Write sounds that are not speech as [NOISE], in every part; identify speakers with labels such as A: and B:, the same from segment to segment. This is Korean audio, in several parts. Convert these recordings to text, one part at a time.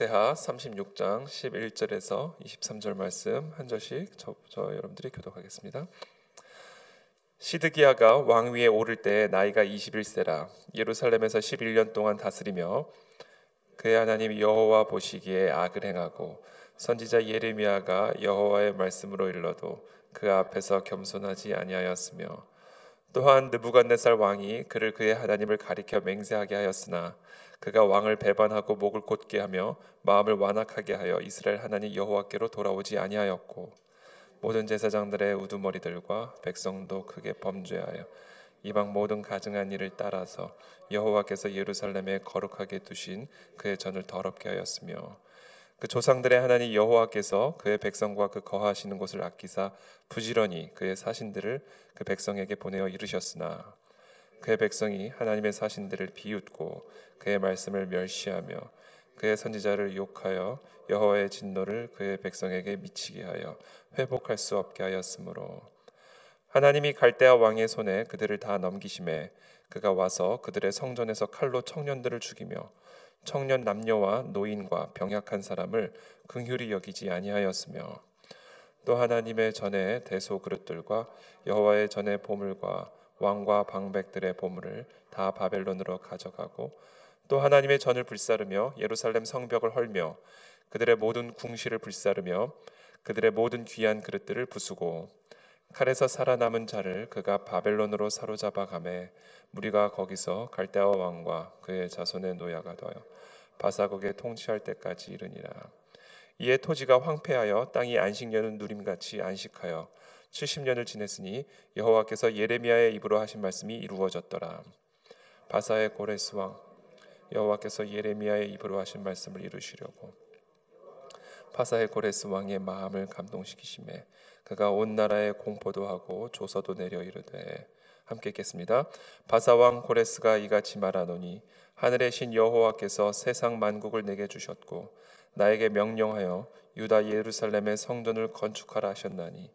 A: 역대하 36장 11절에서 23절 말씀 한 절씩 저, 저 여러분들이 교독하겠습니다. 시드기야가 왕위에 오를 때 나이가 21세라 예루살렘에서 11년 동안 다스리며 그의 하나님 여호와 보시기에 악을 행하고 선지자 예레미야가 여호와의 말씀으로 일러도 그 앞에서 겸손하지 아니하였으며 또한 느부갓네살 왕이 그를 그의 하나님을 가리켜 맹세하게 하였으나 그가 왕을 배반하고 목을 곧게 하며 마음을 완악하게 하여 이스라엘 하나님 여호와께로 돌아오지 아니하였고 모든 제사장들의 우두머리들과 백성도 크게 범죄하여 이방 모든 가증한 일을 따라서 여호와께서 예루살렘에 거룩하게 두신 그의 전을 더럽게 하였으며 그 조상들의 하나님 여호와께서 그의 백성과 그 거하시는 곳을 아끼사 부지런히 그의 사신들을 그 백성에게 보내어 이르셨으나 그의 백성이 하나님의 사신들을 비웃고 그의 말씀을 멸시하며 그의 선지자를 욕하여 여호와의 진노를 그의 백성에게 미치게 하여 회복할 수 없게 하였으므로. 하나님이 갈대아 왕의 손에 그들을 다 넘기심에 그가 와서 그들의 성전에서 칼로 청년들을 죽이며 청년 남녀와 노인과 병약한 사람을 긍휼히 여기지 아니하였으며 또 하나님의 전에 대소 그릇들과 여호와의 전에 보물과 왕과 방백들의 보물을 다 바벨론으로 가져가고 또 하나님의 전을 불사르며 예루살렘 성벽을 헐며 그들의 모든 궁시를 불사르며 그들의 모든 귀한 그릇들을 부수고 칼에서 살아남은 자를 그가 바벨론으로 사로잡아 가매 무리가 거기서 갈대아 왕과 그의 자손의 노야가 되어 바사국에 통치할 때까지 이르니라. 이에 토지가 황폐하여 땅이 안식년은 누림같이 안식하여 70년을 지냈으니 여호와께서 예레미야의 입으로 하신 말씀이 이루어졌더라. 바사의 고레스 왕 여호와께서 예레미야의 입으로 하신 말씀을 이루시려고 바사의 고레스 왕의 마음을 감동시키심에 그가 온 나라에 공포도 하고 조서도 내려 이르되 함께 읽겠습니다. 바사 왕 고레스가 이같이 말하노니 하늘의 신 여호와께서 세상 만국을 내게 주셨고 나에게 명령하여 유다 예루살렘의 성전을 건축하라 하셨나니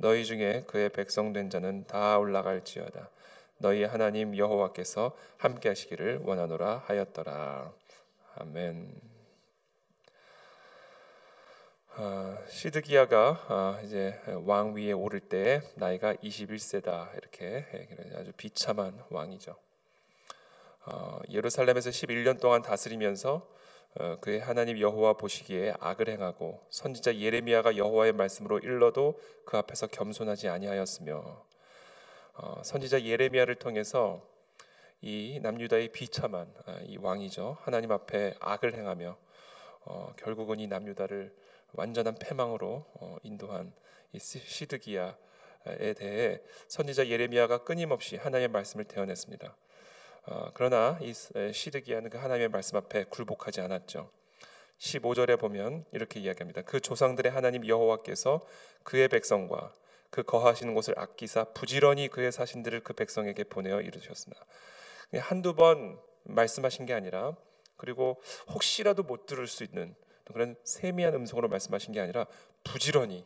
A: 너희 중에 그의 백성 된 자는 다 올라갈지어다. 너희 하나님 여호와께서 함께 하시기를 원하노라 하였더라. 아멘. 아, 시드기야가 아, 이제 왕 위에 오를 때 나이가 21세다 이렇게 아주 비참한 왕이죠. 어, 예루살렘에서 11년 동안 다스리면서 어, 그의 하나님 여호와 보시기에 악을 행하고 선지자 예레미야가 여호와의 말씀으로 일러도 그 앞에서 겸손하지 아니하였으며 어, 선지자 예레미야를 통해서 이 남유다의 비참한 아, 이 왕이죠 하나님 앞에 악을 행하며 어, 결국은 이 남유다를 완전한 패망으로 인도한 이 시드기야에 대해 선지자 예레미야가 끊임없이 하나님의 말씀을 대언했습니다. 어, 그러나 이 시드기야는 그 하나님의 말씀 앞에 굴복하지 않았죠. 15절에 보면 이렇게 이야기합니다. 그 조상들의 하나님 여호와께서 그의 백성과 그 거하시는 곳을 아끼사 부지런히 그의 사신들을 그 백성에게 보내어 이르셨으나 한두 번 말씀하신 게 아니라 그리고 혹시라도 못 들을 수 있는 그런 세미한 음성으로 말씀하신 게 아니라 부지런히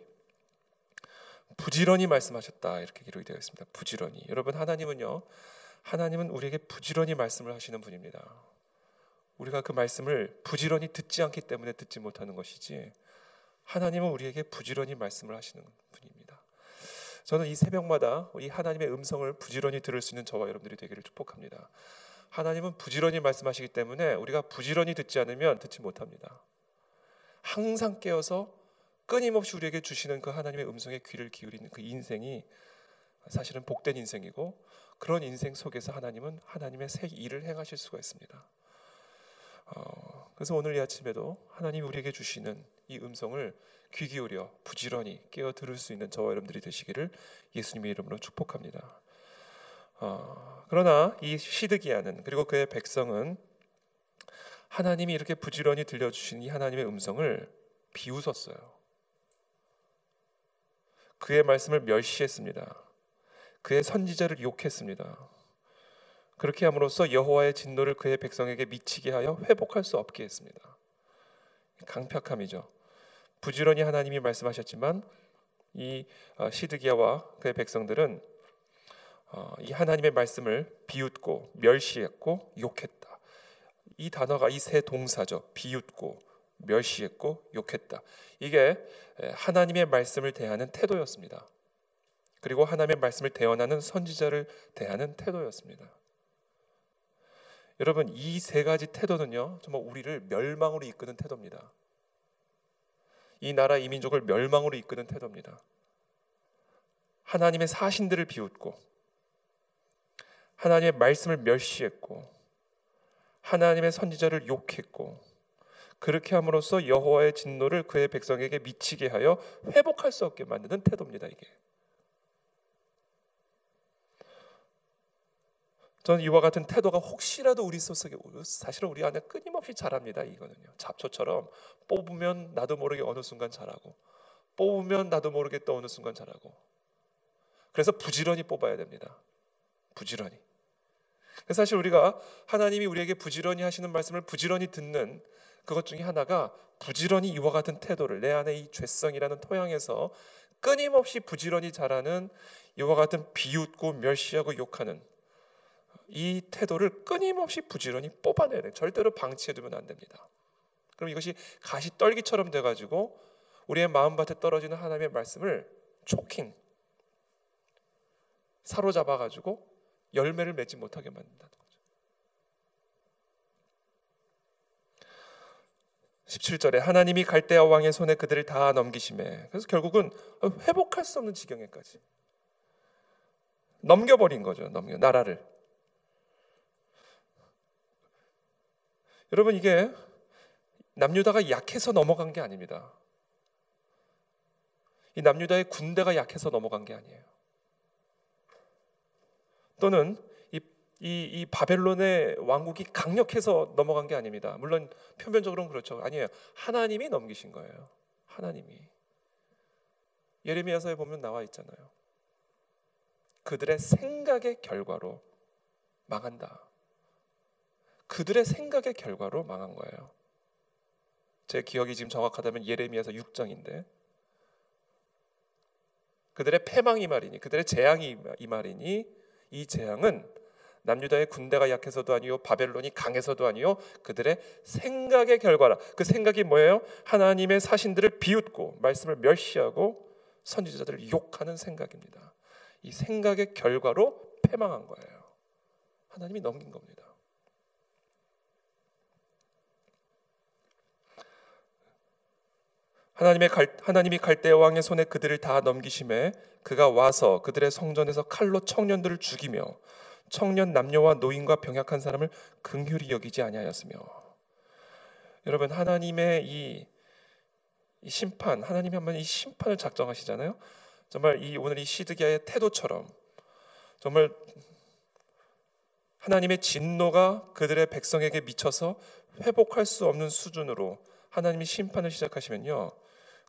A: 부지런히 말씀하셨다 이렇게 기록이 되어 있습니다. 부지런히 여러분 하나님은요 하나님은 우리에게 부지런히 말씀을 하시는 분입니다. 우리가 그 말씀을 부지런히 듣지 않기 때문에 듣지 못하는 것이지 하나님은 우리에게 부지런히 말씀을 하시는 분입니다. 저는 이 새벽마다 이 하나님의 음성을 부지런히 들을 수 있는 저와 여러분들이 되기를 축복합니다. 하나님은 부지런히 말씀하시기 때문에 우리가 부지런히 듣지 않으면 듣지 못합니다. 항상 깨어서 끊임없이 우리에게 주시는 그 하나님의 음성에 귀를 기울이는 그 인생이 사실은 복된 인생이고 그런 인생 속에서 하나님은 하나님의 새 일을 행하실 수가 있습니다. 어, 그래서 오늘 이 아침에도 하나님이 우리에게 주시는 이 음성을 귀 기울여 부지런히 깨어 들을 수 있는 저와 여러분들이 되시기를 예수님의 이름으로 축복합니다. 어, 그러나 이 시드기야는 그리고 그의 백성은 하나님이 이렇게 부지런히 들려주신 이 하나님의 음성을 비웃었어요. 그의 말씀을 멸시했습니다. 그의 선지자를 욕했습니다. 그렇게 함으로써 여호와의 진노를 그의 백성에게 미치게 하여 회복할 수 없게 했습니다. 강팍함이죠. 부지런히 하나님이 말씀하셨지만 이 어, 시드기야와 그의 백성들은 어, 이 하나님의 말씀을 비웃고 멸시했고 욕했다. 이 단어가 이 세 동사죠. 비웃고 멸시했고 욕했다. 이게 하나님의 말씀을 대하는 태도였습니다. 그리고 하나님의 말씀을 대언하는 선지자를 대하는 태도였습니다. 여러분 이 세 가지 태도는요 정말 우리를 멸망으로 이끄는 태도입니다. 이 나라 이 민족을 멸망으로 이끄는 태도입니다. 하나님의 사신들을 비웃고 하나님의 말씀을 멸시했고 하나님의 선지자를 욕했고 그렇게 함으로써 여호와의 진노를 그의 백성에게 미치게 하여 회복할 수 없게 만드는 태도입니다. 이게. 저는 이와 같은 태도가 혹시라도 우리 속에 사실은 우리 안에 끊임없이 자랍니다. 이거는요. 잡초처럼 뽑으면 나도 모르게 어느 순간 자라고 뽑으면 나도 모르게 또 어느 순간 자라고 그래서 부지런히 뽑아야 됩니다. 부지런히. 사실 우리가 하나님이 우리에게 부지런히 하시는 말씀을 부지런히 듣는 그것 중에 하나가 부지런히 이와 같은 태도를 내 안에 이 죄성이라는 토양에서 끊임없이 부지런히 자라는 이와 같은 비웃고 멸시하고 욕하는 이 태도를 끊임없이 부지런히 뽑아내야 돼. 절대로 방치해두면 안 됩니다. 그럼 이것이 가시 떨기처럼 돼가지고 우리의 마음밭에 떨어지는 하나님의 말씀을 초킹 사로잡아가지고 열매를 맺지 못하게 만든다는 거죠. 17절에 하나님이 갈대아 왕의 손에 그들을 다 넘기심에 그래서 결국은 회복할 수 없는 지경에까지 넘겨버린 거죠. 넘겨 나라를 여러분 이게 남유다가 약해서 넘어간 게 아닙니다. 이 남유다의 군대가 약해서 넘어간 게 아니에요. 또는 이, 이, 이 바벨론의 왕국이 강력해서 넘어간 게 아닙니다. 물론 표면적으로는 그렇죠. 아니에요. 하나님이 넘기신 거예요. 하나님이. 예레미야서에 보면 나와 있잖아요. 그들의 생각의 결과로 망한다. 그들의 생각의 결과로 망한 거예요. 제 기억이 지금 정확하다면 예레미야서 6장인데 그들의 패망이 말이니 그들의 재앙이 이 말이니 이 재앙은 남유다의 군대가 약해서도 아니요 바벨론이 강해서도 아니요 그들의 생각의 결과라. 그 생각이 뭐예요? 하나님의 사신들을 비웃고 말씀을 멸시하고 선지자들을 욕하는 생각입니다. 이 생각의 결과로 패망한 거예요. 하나님이 넘긴 겁니다. 하나님의 갈, 하나님이 갈대 왕의 손에 그들을 다 넘기심에 그가 와서 그들의 성전에서 칼로 청년들을 죽이며 청년 남녀와 노인과 병약한 사람을 긍휼히 여기지 아니하였으며 여러분 하나님의 이, 이 심판 하나님이 한번 이 심판을 작정하시잖아요. 정말 이 오늘 이 시드기야의 태도처럼 정말 하나님의 진노가 그들의 백성에게 미쳐서 회복할 수 없는 수준으로 하나님이 심판을 시작하시면요.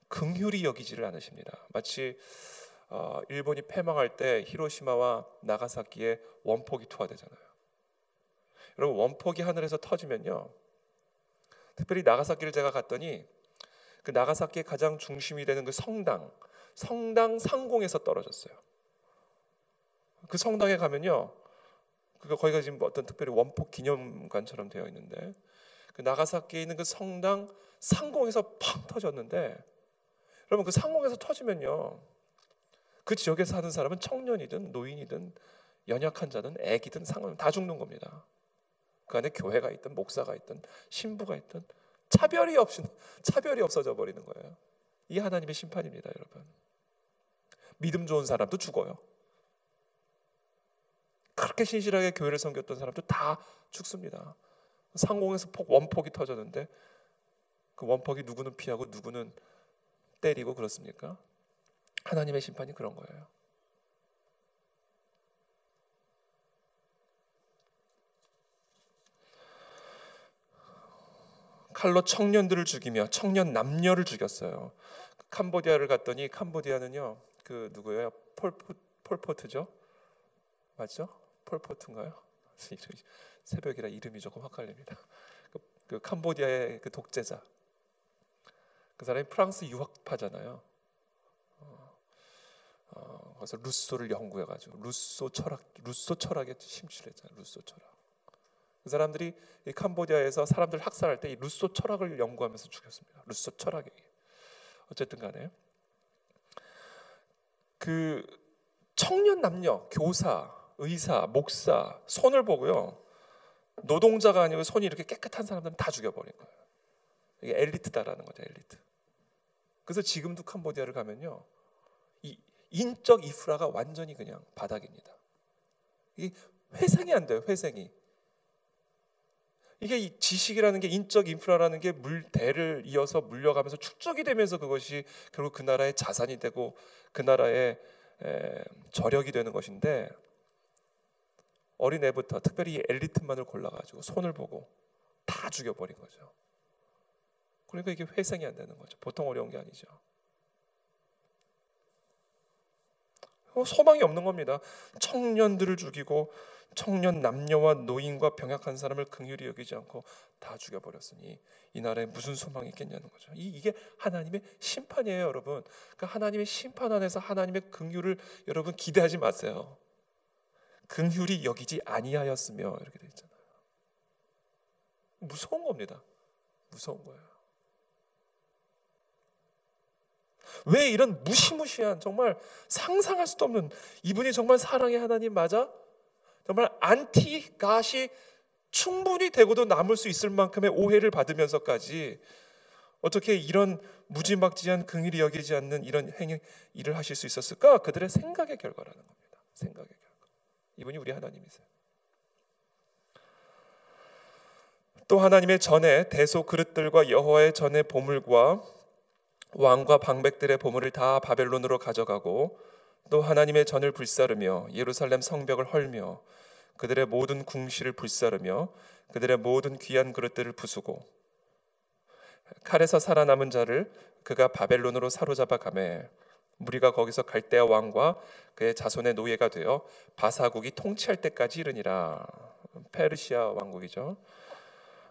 A: 긍휼히 여기지를 않으십니다. 마치 어, 일본이 패망할 때 히로시마와 나가사키에 원폭이 투하되잖아요. 여러분 원폭이 하늘에서 터지면요. 특별히 나가사키를 제가 갔더니 그 나가사키의 가장 중심이 되는 그 성당, 성당 상공에서 떨어졌어요. 그 성당에 가면요. 그 거기가 지금 어떤 특별히 원폭 기념관처럼 되어 있는데 그 나가사키에 있는 그 성당 상공에서 팡 터졌는데 여러분 그 상공에서 터지면요. 그 지역에 사는 사람은 청년이든 노인이든 연약한 자든 애기든 상관 다 죽는 겁니다. 그 안에 교회가 있든 목사가 있든 신부가 있든 차별이 없이 차별이 없어져 버리는 거예요. 이 하나님의 심판입니다, 여러분. 믿음 좋은 사람도 죽어요. 그렇게 신실하게 교회를 섬겼던 사람도 다 죽습니다. 상공에서 폭 원폭이 터졌는데 그 원폭이 누구는 피하고 누구는 때리고 그렇습니까? 하나님의 심판이 그런 거예요. 칼로 청년들을 죽이며 청년 남녀를 죽였어요. 캄보디아를 갔더니 캄보디아는요 그 누구예요? 폴포, 폴포트죠? 맞죠? 폴포트인가요? [LAUGHS] 새벽이라 이름이 조금 헷갈립니다. 그, 그 캄보디아의 그 독재자 그 사람이 프랑스 유학파잖아요. 어, 어, 그래서 루소를 연구해가지고 루소 철학, 루소 철학에 심취했잖아요. 루소 철학. 그 사람들이 이 캄보디아에서 사람들 학살할 때 이 루소 철학을 연구하면서 죽였습니다. 루소 철학에 어쨌든 간에 그 청년 남녀, 교사, 의사, 목사 손을 보고요. 노동자가 아니고 손이 이렇게 깨끗한 사람들은 다 죽여버린 거예요. 이게 엘리트다라는 거죠, 엘리트. 그래서 지금도 캄보디아를 가면요. 이 인적 인프라가 완전히 그냥 바닥입니다. 이 회생이 안 돼요, 회생이. 이게 이 지식이라는 게 인적 인프라라는 게 물대를 이어서 물려가면서 축적이 되면서 그것이 결국 그 나라의 자산이 되고 그 나라의 에, 저력이 되는 것인데 어린애부터 특별히 엘리트만을 골라가지고 손을 보고 다 죽여버린 거죠. 그러니까 이게 회생이 안 되는 거죠. 보통 어려운 게 아니죠. 어, 소망이 없는 겁니다. 청년들을 죽이고 청년 남녀와 노인과 병약한 사람을 긍휼히 여기지 않고 다 죽여 버렸으니 이 나라에 무슨 소망이 있겠냐는 거죠. 이, 이게 하나님의 심판이에요, 여러분. 그러니까 하나님의 심판 안에서 하나님의 긍휼을 여러분 기대하지 마세요. 긍휼이 여기지 아니하였으며 이렇게 돼 있잖아요. 무서운 겁니다. 무서운 거예요. 왜 이런 무시무시한 정말 상상할 수도 없는 이분이 정말 사랑의 하나님 맞아? 정말 안티 갓이 충분히 되고도 남을 수 있을 만큼의 오해를 받으면서까지 어떻게 이런 무지막지한 긍일이 여기지 않는 이런 행위 일을 하실 수 있었을까? 그들의 생각의 결과라는 겁니다. 생각의 결과. 이분이 우리 하나님이세요. 또 하나님의 전에 대소 그릇들과 여호와의 전의 보물과 왕과 방백들의 보물을 다 바벨론으로 가져가고 또 하나님의 전을 불사르며 예루살렘 성벽을 헐며 그들의 모든 궁시를 불사르며 그들의 모든 귀한 그릇들을 부수고 칼에서 살아남은 자를 그가 바벨론으로 사로잡아 가매 무리가 거기서 갈대아 왕과 그의 자손의 노예가 되어 바사국이 통치할 때까지 이르니라 페르시아 왕국이죠.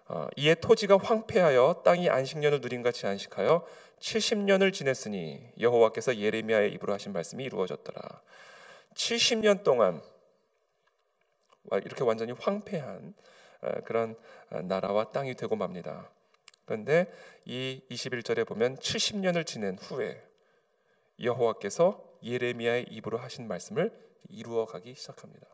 A: 어, 이에 토지가 황폐하여 땅이 안식년을 누린 같이 안식하여 70년을 지냈으니 여호와께서 예레미야의 입으로 하신 말씀이 이루어졌더라. 70년 동안 이렇게 완전히 황폐한 어, 그런 어, 나라와 땅이 되고 맙니다. 그런데 이 21절에 보면 70년을 지낸 후에 여호와께서 예레미야의 입으로 하신 말씀을 이루어 가기 시작합니다.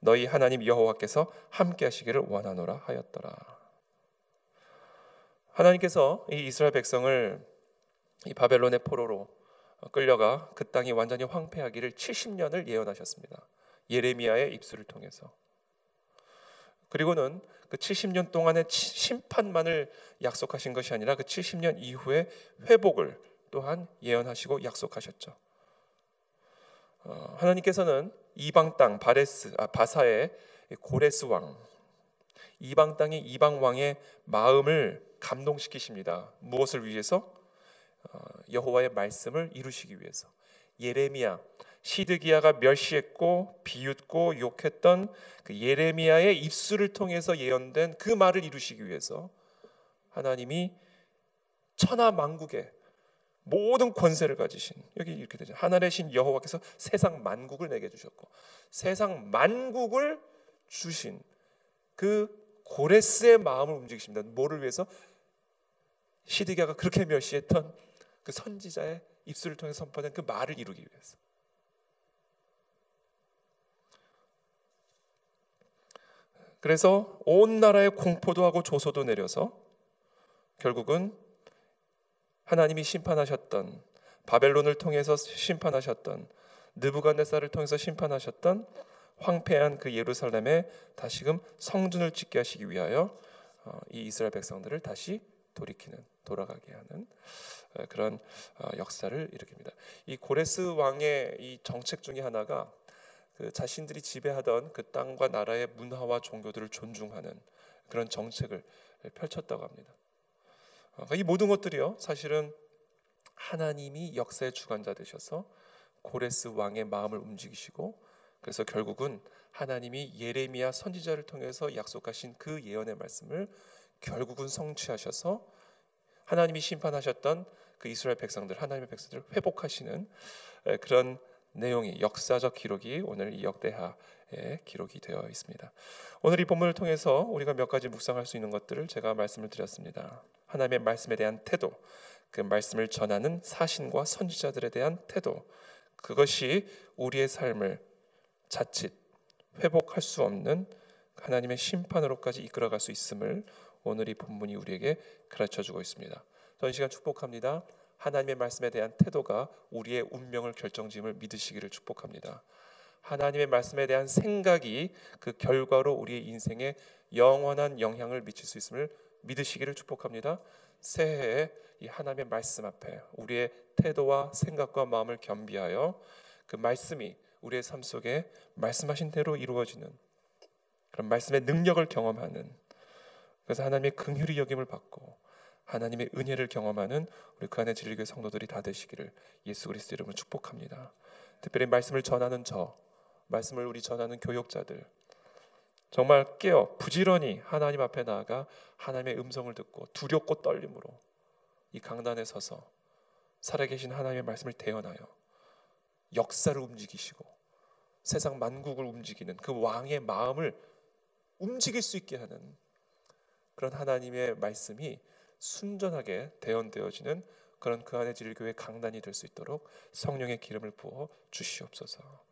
A: 너희 하나님 여호와께서 함께 하시기를 원하노라 하였더라 하나님께서 이 이스라엘 백성을 이 바벨론의 포로로 끌려가 그 땅이 완전히 황폐하기를 70년을 예언하셨습니다. 예레미야의 입술을 통해서. 그리고는 그 70년 동안의 심판만을 약속하신 것이 아니라 그 70년 이후에 회복을 또한 예언하시고 약속하셨죠. 어, 하나님께서는 이방 땅 바레스 아, 바사의 고레스 왕 이방 땅의 이방 왕의 마음을 감동시키십니다. 무엇을 위해서? 어, 여호와의 말씀을 이루시기 위해서 예레미야 시드기야가 멸시했고 비웃고 욕했던 그 예레미야의 입술을 통해서 예언된 그 말을 이루시기 위해서 하나님이 천하 만국에 모든 권세를 가지신 여기 이렇게 되죠. 하늘의 신 여호와께서 세상 만국을 내게 주셨고 세상 만국을 주신 그 고레스의 마음을 움직이십니다. 뭐를 위해서 시드기야가 그렇게 멸시했던 그 선지자의 입술을 통해 선포된 그 말을 이루기 위해서. 그래서 온 나라에 공포도 하고 조소도 내려서 결국은 하나님이 심판하셨던 바벨론을 통해서 심판하셨던 느부갓네살을 통해서 심판하셨던 황폐한 그 예루살렘에 다시금 성전을 짓게 하시기 위하여 어, 이 이스라엘 백성들을 다시 돌이키는 돌아가게 하는 그런 어, 역사를 일으킵니다. 이 고레스 왕의 이 정책 중에 하나가 그 자신들이 지배하던 그 땅과 나라의 문화와 종교들을 존중하는 그런 정책을 펼쳤다고 합니다. 어, 그러니까 이 모든 것들이요 사실은 하나님이 역사의 주관자 되셔서 고레스 왕의 마음을 움직이시고 그래서 결국은 하나님이 예레미야 선지자를 통해서 약속하신 그 예언의 말씀을 결국은 성취하셔서 하나님이 심판하셨던 그 이스라엘 백성들 하나님의 백성들을 회복하시는 그런 내용이 역사적 기록이 오늘 이 역대하 에 기록이 되어 있습니다. 오늘 이 본문을 통해서 우리가 몇 가지 묵상할 수 있는 것들을 제가 말씀을 드렸습니다. 하나님의 말씀에 대한 태도, 그 말씀을 전하는 사신과 선지자들에 대한 태도, 그것이 우리의 삶을 자칫 회복할 수 없는 하나님의 심판으로까지 이끌어갈 수 있음을 오늘 이 본문이 우리에게 가르쳐 주고 있습니다. 전 시간 축복합니다. 하나님의 말씀에 대한 태도가 우리의 운명을 결정짓음을 믿으시기를 축복합니다. 하나님의 말씀에 대한 생각이 그 결과로 우리의 인생에 영원한 영향을 미칠 수 있음을 믿으시기를 축복합니다. 새해에 이 하나님의 말씀 앞에 우리의 태도와 생각과 마음을 겸비하여 그 말씀이 우리의 삶 속에 말씀하신 대로 이루어지는 그런 말씀의 능력을 경험하는 그래서 하나님의 긍휼히 여김을 받고 하나님의 은혜를 경험하는 우리 그 안에 진리교회 성도들이 다 되시기를 예수 그리스도 이름으로 축복합니다. 특별히 말씀을 전하는 저, 말씀을 우리 전하는 교역자들 정말 깨어 부지런히 하나님 앞에 나아가 하나님의 음성을 듣고 두렵고 떨림으로 이 강단에 서서 살아계신 하나님의 말씀을 대언하여 역사를 움직이시고 세상 만국을 움직이는 그 왕의 마음을 움직일 수 있게 하는 그런 하나님의 말씀이 순전하게 대언되어지는 그런 그 안에 진리교회 강단이 될 수 있도록 성령의 기름을 부어 주시옵소서.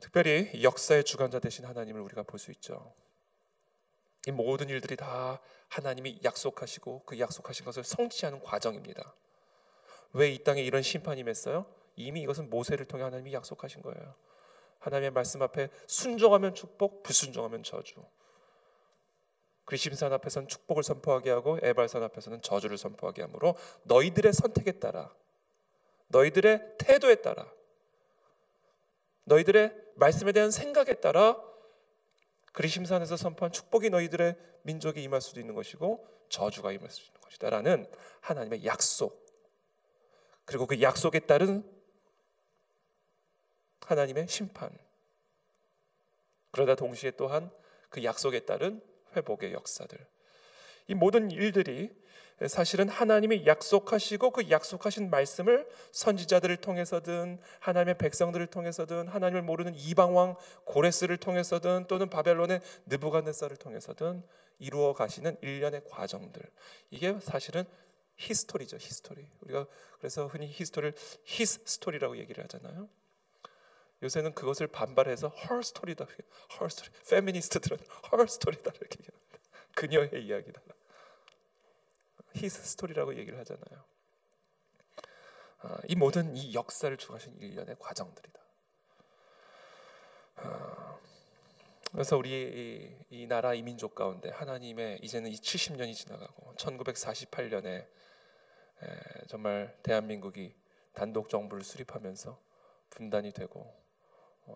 A: 특별히 역사의 주관자 되신 하나님을 우리가 볼 수 있죠. 이 모든 일들이 다 하나님이 약속하시고 그 약속하신 것을 성취하는 과정입니다. 왜 이 땅에 이런 심판이 맺어요? 이미 이것은 모세를 통해 하나님이 약속하신 거예요. 하나님의 말씀 앞에 순종하면 축복, 불순종하면 저주. 그리심산 앞에서는 축복을 선포하게 하고 에발산 앞에서는 저주를 선포하게 하므로 너희들의 선택에 따라 너희들의 태도에 따라 너희들의 말씀에 대한 생각에 따라 그리심산에서 선포한 축복이 너희들의 민족에 임할 수도 있는 것이고 저주가 임할 수 있는 것이다라는 하나님의 약속 그리고 그 약속에 따른 하나님의 심판 그러다 동시에 또한 그 약속에 따른 회복의 역사들. 이 모든 일들이 사실은 하나님이 약속하시고 그 약속하신 말씀을 선지자들을 통해서든 하나님의 백성들을 통해서든 하나님을 모르는 이방 왕 고레스를 통해서든 또는 바벨론의 느부갓네살을 통해서든 이루어 가시는 일련의 과정들. 이게 사실은 히스토리죠, 히스토리. 우리가 그래서 흔히 히스토리를 히스 스토리라고 얘기를 하잖아요. 요새는 그것을 반발해서 헐 스토리다. 헐 스토리. 페미니스트들은 헐 스토리다 이렇게 얘기합니다. 그녀의 이야기다. 히스 스토리라고 얘기를 하잖아요. 아, 이 모든 이 역사를 주하신 일련의 과정들이다. 아, 그래서 우리 이, 이, 나라 이 민족 가운데 하나님의 이제는 이 70년이 지나가고 1948년에 에, 정말 대한민국이 단독 정부를 수립하면서 분단이 되고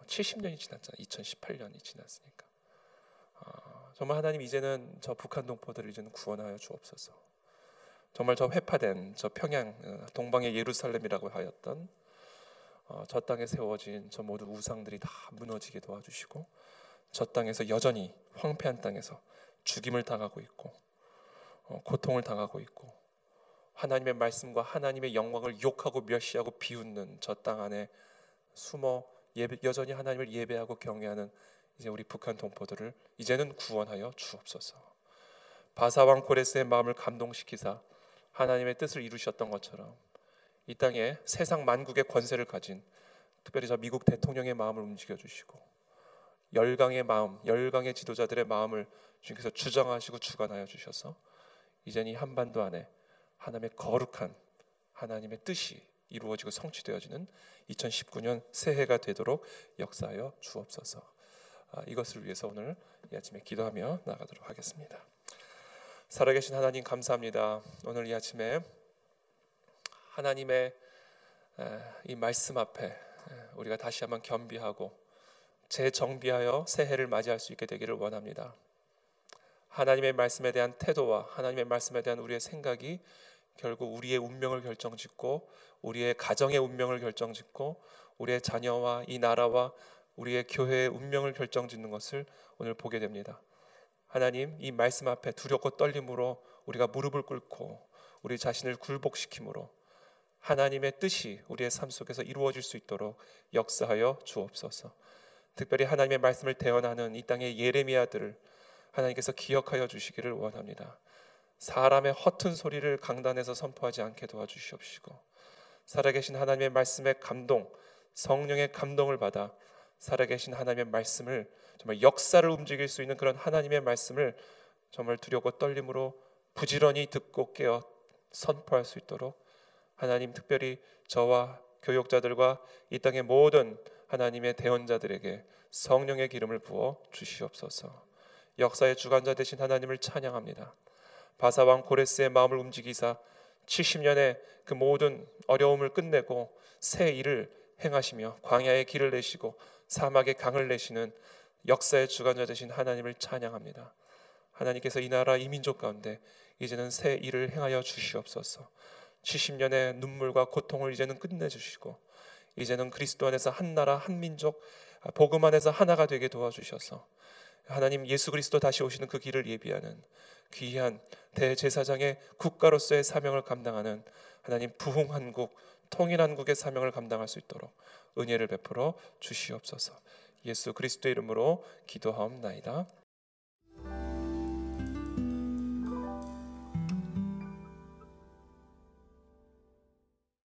A: 70년이 어, 지났잖아요. 2018년이 지났으니까. 어, 정말 하나님 이제는 저 북한 동포들을 이제는 구원하여 주옵소서. 정말 저 회파된 저 평양 어, 동방의 예루살렘이라고 하였던 저 땅에 세워진 저 모든 우상들이 다 무너지게 도와주시고 저 땅에서 여전히 황폐한 땅에서 죽임을 당하고 있고 고통을 당하고 있고 하나님의 말씀과 하나님의 영광을 욕하고 멸시하고 비웃는 저 땅 안에 숨어 예배, 여전히 하나님을 예배하고 경외하는 이제 우리 북한 동포들을 이제는 구원하여 주옵소서. 바사왕 코레스의 마음을 감동시키사 하나님의 뜻을 이루셨던 것처럼 이 땅에 세상 만국의 권세를 가진 특별히 저 미국 대통령의 마음을 움직여 주시고 열강의 마음, 열강의 지도자들의 마음을 주께서 주장하시고 주관하여 주셔서 이제는 이 한반도 안에 하나님의 거룩한 하나님의 뜻이 이루어지고 성취되어지는 2019년 새해가 되도록 역사하여 주옵소서. 아, 이것을 위해서 오늘 이 아침에 기도하며 나가도록 하겠습니다. 살아계신 하나님 감사합니다. 오늘 이 아침에 하나님의 이 말씀 앞에 우리가 다시 한번 겸비하고 재정비하여 새해를 맞이할 수 있게 되기를 원합니다. 하나님의 말씀에 대한 태도와 하나님의 말씀에 대한 우리의 생각이 결국 우리의 운명을 결정짓고 우리의 가정의 운명을 결정짓고 우리의 자녀와 이 나라와 우리의 교회의 운명을 결정짓는 것을 오늘 보게 됩니다. 하나님 이 말씀 앞에 두렵고 떨림으로 우리가 무릎을 꿇고 우리 자신을 굴복시키므로 하나님의 뜻이 우리의 삶 속에서 이루어질 수 있도록 역사하여 주옵소서. 특별히 하나님의 말씀을 대언하는 이 땅의 예레미야들을 하나님께서 기억하여 주시기를 원합니다. 사람의 허튼 소리를 강단에서 선포하지 않게 도와주시옵시고 살아계신 하나님의 말씀의 감동, 성령의 감동을 받아 살아계신 하나님의 말씀을 정말 역사를 움직일 수 있는 그런 하나님의 말씀을 정말 두렵고 떨림으로 부지런히 듣고 깨어 선포할 수 있도록 하나님 특별히 저와 교육자들과 이 땅의 모든 하나님의 대언자들에게 성령의 기름을 부어 주시옵소서. 역사의 주관자 되신 하나님을 찬양합니다. 바사왕 고레스의 마음을 움직이사 70년의 그 모든 어려움을 끝내고 새 일을 행하시며 광야의 길을 내시고 사막의 강을 내시는 역사의 주관자 되신 하나님을 찬양합니다. 하나님께서 이 나라 이 민족 가운데 이제는 새 일을 행하여 주시옵소서. 70년의 눈물과 고통을 이제는 끝내 주시고 이제는 그리스도 안에서 한 나라 한 민족 복음 안에서 하나가 되게 도와주셔서 하나님 예수 그리스도 다시 오시는 그 길을 예비하는 귀한 대제사장의 국가로서의 사명을 감당하는 하나님 부흥 한국 통일 한국의 사명을 감당할 수 있도록 은혜를 베풀어 주시옵소서. 예수 그리스도 이름으로 기도하옵나이다.